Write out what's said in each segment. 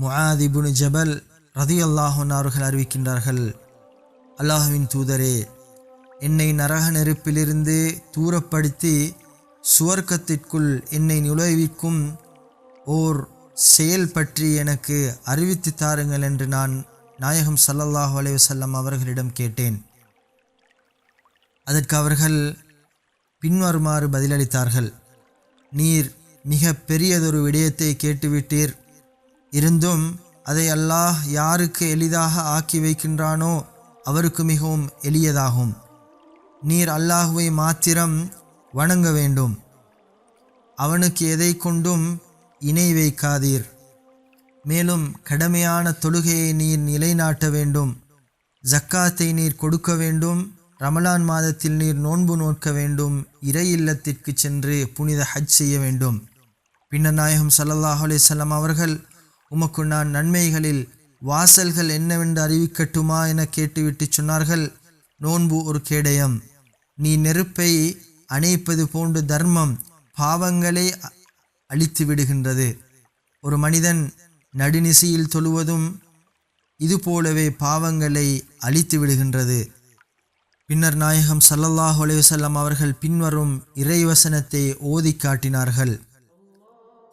முஆதிபுனு ஜபல் ரதி அல்லாஹன் அவர்கள் அறிவிக்கின்றார்கள். அல்லாஹுவின் தூதரே என்னை நரக நெருப்பிலிருந்து தூரப்படுத்தி சுவர்க்கத்திற்குள் என்னை நுழைவிக்கும் ஓர் செயல் பற்றி எனக்கு அறிவித்து தாருங்கள் என்று நான் நாயகம் சல்லல்லாஹு அலைவசல்லம் அவர்களிடம் கேட்டேன். அதற்கு அவர்கள் பின்வருமாறு பதிலளித்தார்கள். நீர் மிக பெரியதொரு விடயத்தை கேட்டுவிட்டீர். இருந்தும் அதை அல்லாஹ் யாருக்கு எளிதாக ஆக்கி வைக்கின்றானோ அவருக்கு மிகவும் எளியதாகும். நீர் அல்லாஹுவை மாத்திரம் வணங்க வேண்டும். அவனுக்கு எதை கொண்டும் இணை வைக்காதீர். மேலும் கடமையான தொழுகையை நீர் நிலைநாட்ட வேண்டும். ஜக்காத்தை நீர் கொடுக்க வேண்டும். ரமலான் மாதத்தில் நீர் நோன்பு நோக்க வேண்டும். இறை இல்லத்திற்கு சென்று புனித ஹஜ் செய்ய வேண்டும். பின்னர் நாயகம் ஸல்லல்லாஹு அவர்கள் உமக்கு நான் நன்மைகளில் வாசல்கள் என்னவென்று அறிவிக்கட்டுமா என கேட்டுவிட்டு சொன்னார்கள். நோன்பு ஒரு கேடயம். நீ நெருப்பை அணைப்பது போன்ற தர்மம் பாவங்களை அழித்து விடுகின்றது ஒரு மனிதன் நடுநிசையில் தொழுவதும் இதுபோலவே பாவங்களை அழித்து விடுகின்றது பின்னர் நாயகம் சல்லல்லாஹ் அலைஹி அவர்கள் பின்வரும் இறைவசனத்தை ஓதி காட்டினார்கள்.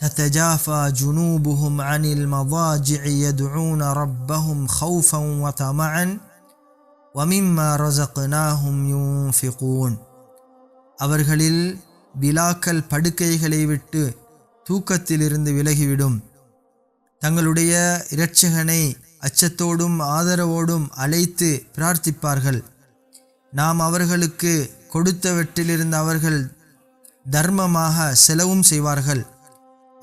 تتجافى جنوبهم عن المضاجع يدعون ربهم خوفا وطمعا ومما رزقناهم ينفقون அவர்களில் விலாக்கள் படுக்கைகளை விட்டு தூக்கத்திலிருந்து விலகிவிடும் தங்களுடைய இரட்சகனை அச்சத்தோடும் ஆதரவோடும் அழைத்து பிரார்த்திப்பார்கள் நாம் அவர்களுக்கு கொடுத்தவற்றிலிருந்து அவர்கள் தர்மமாக செலவும் செய்வார்கள்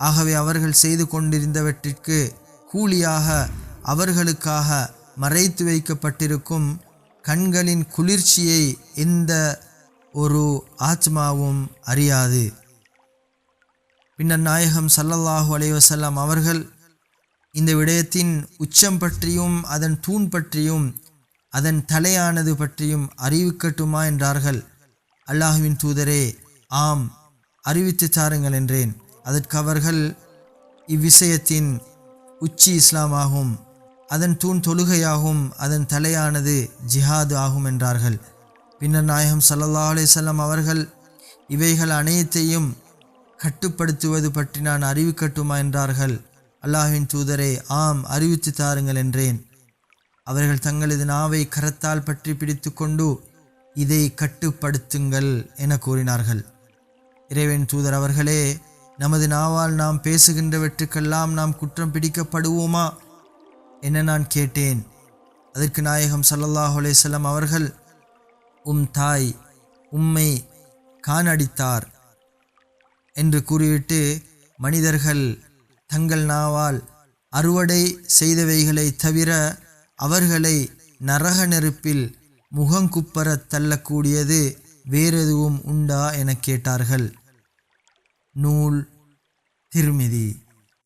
ஆகவே அவர்கள் செய்து கொண்டிருந்தவற்றிற்கு கூலியாக அவர்களுக்காக மறைத்து வைக்கப்பட்டிருக்கும் கண்களின் குளிர்ச்சியை எந்த ஒரு ஆத்மாவும் அறியாது. பின்னர் நாயகம் சல்லல்லாஹு அலைவசல்லாம் அவர்கள் இந்த விடயத்தின் உச்சம் பற்றியும் அதன் தூண் பற்றியும் அதன் தலையானது பற்றியும் அறிவிக்கட்டுமா என்றார்கள். அல்லாஹுவின் தூதரே ஆம் அறிவித்து தாருங்கள் என்றேன். அதற்கு அவர்கள் இவ்விஷயத்தின் உச்சி இஸ்லாமாகும் அதன் தூண் தொழுகையாகும் அதன் தலையானது ஜிஹாது ஆகும் என்றார்கள். பின்னர் நாயகம் சல்லா அலிசல்லாம் அவர்கள் இவைகள் அனைத்தையும் கட்டுப்படுத்துவது பற்றி நான் அறிவிக்கட்டுமா என்றார்கள். அல்லாஹின் தூதரே ஆம் அறிவித்து தாருங்கள் என்றேன். அவர்கள் தங்களது நாவை கரத்தால் பற்றி பிடித்து கொண்டு இதை கட்டுப்படுத்துங்கள் என கூறினார்கள். இறைவன் தூதர் அவர்களே நமது நாவால் நாம் பேசுகின்றவற்றுக்கெல்லாம் நாம் குற்றம் பிடிக்கப்படுவோமா? என நான் கேட்டேன்? அதற்கு நாயகம் சல்லல்லாஹ் அலேசல்லம் அவர்கள் உம் தாய் உம்மை காணடித்தார் என்று கூறிவிட்டு மனிதர்கள் தங்கள் நாவால் அறுவடை செய்தவைகளை தவிர அவர்களை நரக நெருப்பில் முகங்குப்பரத் தள்ளக்கூடியது வேறெதுவும் உண்டா? எனக் கேட்டார்கள். Nul Tirmidhi